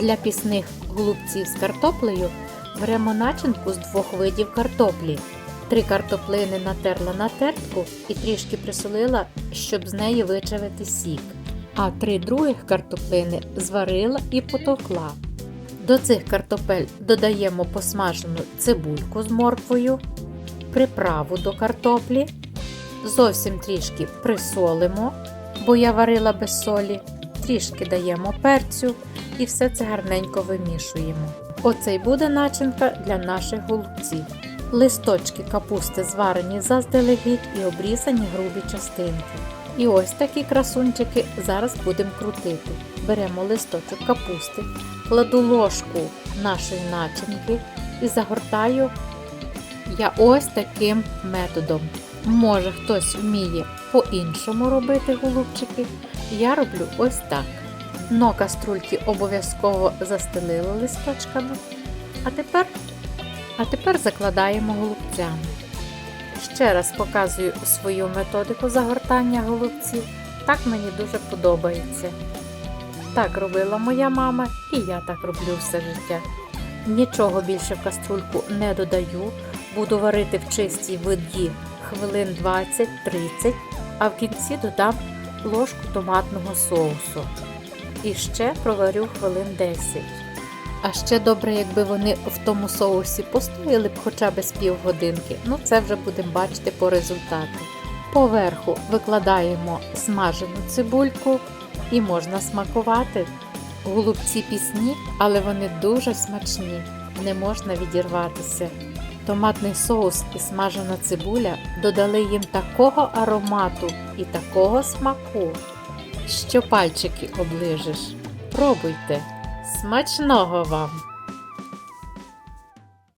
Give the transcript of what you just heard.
Для пісних голубців з картоплею беремо начинку з двох видів картоплі. Три картоплини натерла на тертку і трішки присолила, щоб з неї вичавити сік. А три других картоплини зварила і потовкла. До цих картопель додаємо посмажену цибульку з морквою, приправу до картоплі, зовсім трішки присолимо, бо я варила без солі, трішки даємо перцю і все це гарненько вимішуємо. Оце й буде начинка для наших голубців. Листочки капусти зварені заздалегідь і обрізані грубі частинки. І ось такі красунчики зараз будемо крутити. Беремо листочок капусти, кладу ложку нашої начинки і загортаю я ось таким методом. Може хтось вміє по-іншому робити голубчики. Я роблю ось так. Дно каструльки обов'язково застелила листочками. А тепер, а тепер закладаємо голубцями. Ще раз показую свою методику загортання голубців. Так мені дуже подобається. Так робила моя мама, і я так роблю все життя. Нічого більше в каструльку не додаю, буду варити в чистій воді хвилин 20-30, а в кінці додам ложку томатного соусу. І ще проварю хвилин 10. А ще добре, якби вони в тому соусі постояли б хоча б з півгодинки. Ну це вже будемо бачити по результату. Поверху викладаємо смажену цибульку і можна смакувати. Голубці пісні, але вони дуже смачні, не можна відірватися. Томатний соус і смажена цибуля додали їм такого аромату і такого смаку, що пальчики оближеш. Пробуйте! Смачного вам!